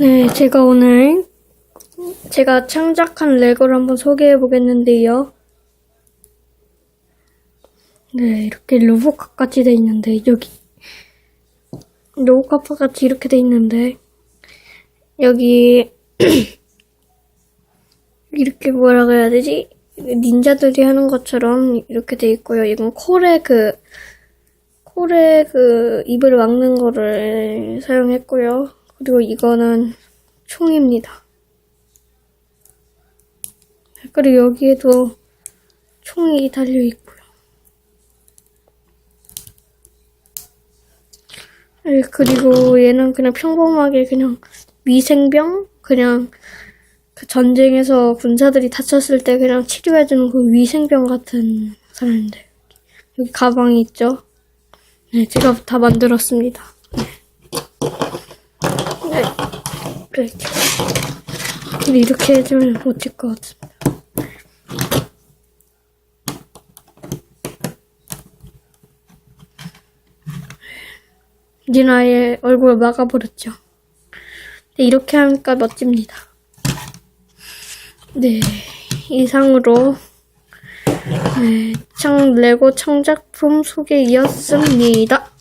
네, 제가 오늘 제가 창작한 레고를 한번 소개해 보겠는데요. 네, 이렇게 로봇카 같이 돼 있는데 여기 로봇카 같이 이렇게 돼 있는데 여기 이렇게 뭐라고 해야 되지? 닌자들이 하는 것처럼 이렇게 돼 있고요. 이건 콜의 그 콜의 그 입을 막는 거를 사용했고요. 그리고 이거는 총입니다. 그리고 여기에도 총이 달려 있고요. 네, 그리고 얘는 그냥 평범하게 그냥 위생병? 그냥 그 전쟁에서 군사들이 다쳤을 때 그냥 치료해주는 그 위생병 같은 사람인데 여기 가방이 있죠? 네, 제가 다 만들었습니다. 네. 이렇게. 근데 이렇게 해주면 멋질 것 같습니다. 니나의 얼굴을 막아버렸죠. 네, 이렇게 하니까 멋집니다. 네, 이상으로 네, 창 레고 창작품 소개이었습니다.